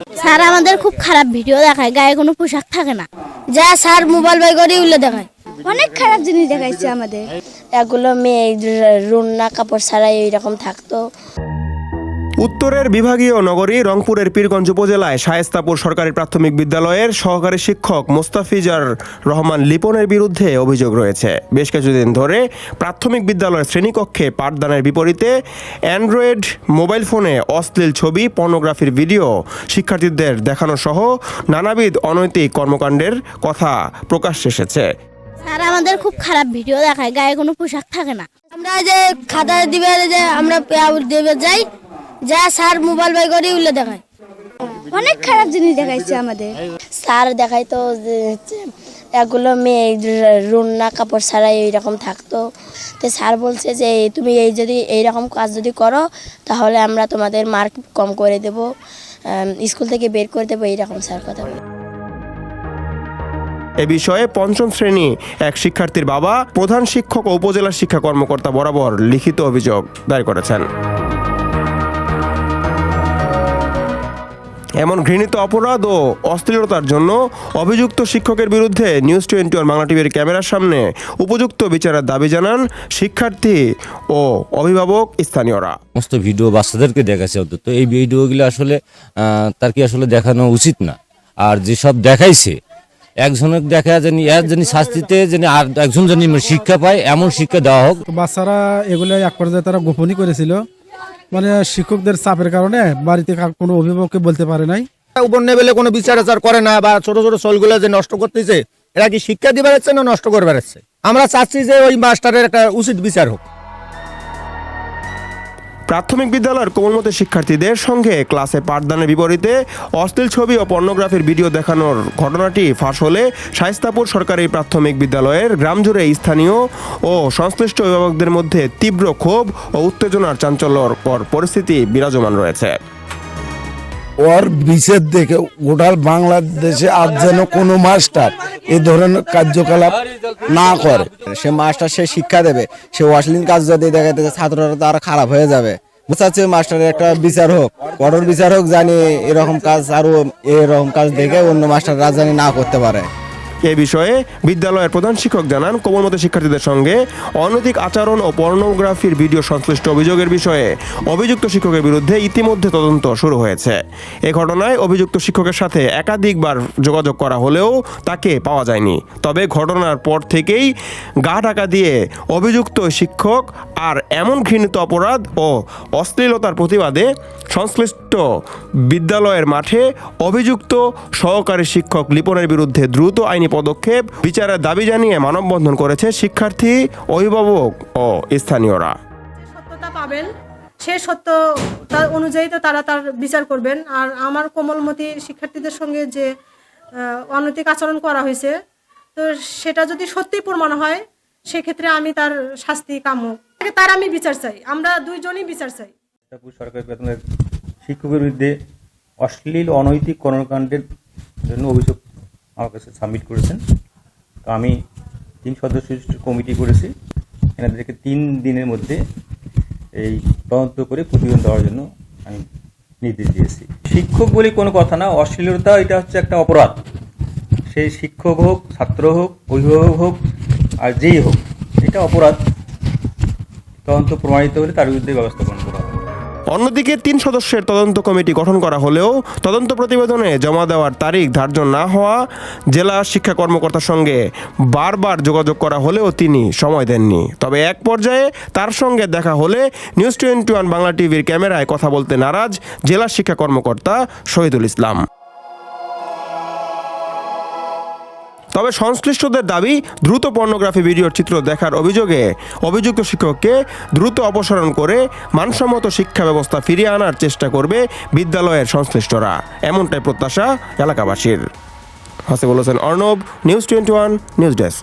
Sir আমাদের খুব খারাপ ভিডিও দেখায় গায়ে কোনো পোশাক থাকে না। যা স্যার মোবাইল বাই করে উল্লে দেখায়। অনেক খারাপ জিনিস দেখাইছে আমাদের। এগুলো মেয়ে রুন্না কাপড় ছাড়াই এইরকম থাকতো। উত্তরের বিভাগীয় নগরী রংপুরের পীরগঞ্জ উপজেলায় শায়েস্তাপুর সরকারি প্রাথমিক বিদ্যালয়ের সহকারী শিক্ষক মোস্তাফিজার রহমান লিপনের বিরুদ্ধে অভিযোগ রয়েছে। বেশ কিছুদিন ধরে প্রাথমিক বিদ্যালয়ের শ্রেণীকক্ষে পাঠদানের বিপরীতে অ্যান্ড্রয়েড মোবাইল ফোনে অশ্লীল ছবি পর্নোগ্রাফির ভিডিও শিক্ষার্থীদের দেখানো সহ নানাবিধ অনৈতিক কর্মকাণ্ডের কথা প্রকাশ এসেছে। স্যার আমাদের খুব খারাপ ভিডিও দেখায় গায়ে কোনো পোশাক থাকে না। আমরা যে খাতা দিবে যে আমরা দেবে যাই যা স্যার মোবাইল বাই করে উল্লে দেখায়। অনেক খারাপ জিনিস দেখাইছে আমাদের। স্যার দেখাইতো যে হচ্ছে এগুলো মেয়ে রুন্না কাপড় ছাড়াই এইরকম থাকতো। তো স্যার বলছে যে তুমি এই যদি এইরকম কাজ যদি করো তাহলে আমরা তোমাদের মার্ক কম করে দেবো। স্কুল থেকে বের করে দেবো এইরকম স্যার কথা বলে। এ বিষয়ে পঞ্চম শ্রেণি এক শিক্ষার্থীর বাবা প্রধান শিক্ষক ও উপজেলা শিক্ষা কর্মকর্তা বরাবর লিখিত অভিযোগ দায়ের করেছেন। এমন ঘৃণিত অপরাধ ও অস্থিরতার জন্য অভিযুক্ত শিক্ষকের বিরুদ্ধে নিউজ টোয়েন্টি ওয়ান বাংলা টিভির ক্যামেরার সামনে উপযুক্ত বিচারের দাবি জানান শিক্ষার্থী ও অভিভাবক স্থানীয়রা। সমস্ত ভিডিও বাচ্চাদেরকে দেখাচ্ছে অন্তত। এই ভিডিওগুলো আসলে তার কি আসলে দেখানো উচিত না? আর যেসব দেখাইছে একজনের দেখা জানি এর জানি শাস্তিতে জানি আর একজন জানি শিক্ষা পায় এমন শিক্ষা দেওয়া হোক। বাচ্চারা এগুলো এক পর্যায়ে তারা গোপনই করেছিল। মানে শিক্ষকদের চাপের কারণে বাড়িতে কোনো অভিভাবককে বলতে পারে নাই। উপর লেভেলে কোনো বিচার আচার করে না বা ছোট ছোট সলগুলো যে নষ্ট করতেছে, এরা কি শিক্ষা দিয়ে বেড়াচ্ছে না নষ্ট করে বেড়াচ্ছে আমরা চাচ্ছি যে ওই মাস্টারের একটা উচিত বিচার হোক। প্রাথমিক বিদ্যালয়ের কোমলমতি শিক্ষার্থীদের সঙ্গে ক্লাসে পাঠদানের বিপরীতে অশ্লীল ছবি ও পর্নোগ্রাফির ভিডিও দেখানোর ঘটনাটি ফাঁস হলে শায়স্তাপুর সরকারি প্রাথমিক বিদ্যালয়ের গ্রামজুড়ে স্থানীয় ও সংশ্লিষ্ট অভিভাবকদের মধ্যে তীব্র ক্ষোভ ও উত্তেজনার চাঞ্চল্যকর পরিস্থিতি বিরাজমান রয়েছে। ওর বিচের দেখে গোটাল বাংলাদেশে আর যেন কোনো মাস্টার এ ধরনের কার্যকলাপ না করে। সে মাস্টার, সে শিক্ষা দেবে। সে অশ্লীল কাজ যদি দেখা যায়, ছাত্ররা তার খারাপ হয়ে যাবে। বুঝাচ্ছে মাস্টারের একটা বিচার হোক, কঠোর বিচার হোক, জানি এরকম কাজ আরও এরকম কাজ দেখে অন্য মাস্টাররা জানি না করতে পারে। এ বিষয়ে বিদ্যালয়ের প্রধান শিক্ষক জানান, কোমলমতি শিক্ষার্থীদের সঙ্গে অনৈতিক আচরণ ও পর্নোগ্রাফির ভিডিও সংশ্লিষ্ট অভিযোগের বিষয়ে অভিযুক্ত শিক্ষকের বিরুদ্ধে ইতিমধ্যে তদন্ত শুরু হয়েছে। এ ঘটনায় অভিযুক্ত শিক্ষকের সাথে একাধিকবার যোগাযোগ করা হলেও তাকে পাওয়া যায়নি। তবে ঘটনার পর থেকেই গা ঢাকা দিয়ে অভিযুক্ত শিক্ষক আর এমন ঘৃণিত অপরাধ ও অশ্লীলতার প্রতিবাদে সংশ্লিষ্ট বিদ্যালয়ের মাঠে অভিযুক্ত সহকারী শিক্ষক লিপনের বিরুদ্ধে দ্রুত আইনি পদক্ষেপ বিচারের দাবি জানিয়ে মানববন্ধন করেছে শিক্ষার্থী অভিভাবক ও স্থানীয়রা। সত্যতা পাবেন সে সত্য তার অনুযায়ী তো তারা তার বিচার করবেন। আর আমার কোমলমতি শিক্ষার্থীদের সঙ্গে যে অনৈতিক আচরণ করা হয়েছে তো সেটা যদি সত্যিই প্রমাণ হয় সেক্ষেত্রে আমি তার শাস্তি কাম্য তার আমি বিচার চাই আমরা দুইজনই বিচার চাই। সরকারি প্রাথমিক শিক্ষকের বিরুদ্ধে অশ্লীল অনৈতিক কর্মকাণ্ডের জন্য অভিযোগ আমার কাছে সাবমিট করেছেন। তো আমি তিন সদস্য কমিটি করেছি। এনাদেরকে তিন দিনের মধ্যে এই তদন্ত করে প্রতিবেদন দেওয়ার জন্য আমি নির্দেশ দিয়েছি। শিক্ষক বলে কোনো কথা না, অশ্লীলতা এটা হচ্ছে একটা অপরাধ। সেই শিক্ষক হোক, ছাত্র হোক, অভিভাবক হোক, আর যেই হোক, এটা অপরাধ। তদন্ত প্রমাণিত হলে তার বিরুদ্ধে ব্যবস্থা অন্যদিকে তিন সদস্যের তদন্ত কমিটি গঠন করা হলেও তদন্ত প্রতিবেদনে জমা দেওয়ার তারিখ ধার্য না হওয়া জেলা শিক্ষা কর্মকর্তার সঙ্গে বারবার যোগাযোগ করা হলেও তিনি সময় দেননি। তবে এক পর্যায়ে তার সঙ্গে দেখা হলে নিউজ টোয়েন্টি ওয়ান বাংলা টিভির ক্যামেরায় কথা বলতে নারাজ জেলা শিক্ষা কর্মকর্তা শহীদুল ইসলাম। তবে সংশ্লিষ্টদের দাবি, দ্রুত পর্নোগ্রাফি ভিডিওর চিত্র দেখার অভিযোগে অভিযুক্ত শিক্ষককে দ্রুত অপসারণ করে মানসম্মত শিক্ষা ব্যবস্থা ফিরিয়ে আনার চেষ্টা করবে বিদ্যালয়ের সংশ্লিষ্টরা। এমনটাই প্রত্যাশা এলাকাবাসীর। Hasibul Hossain Arnab news twenty one news desk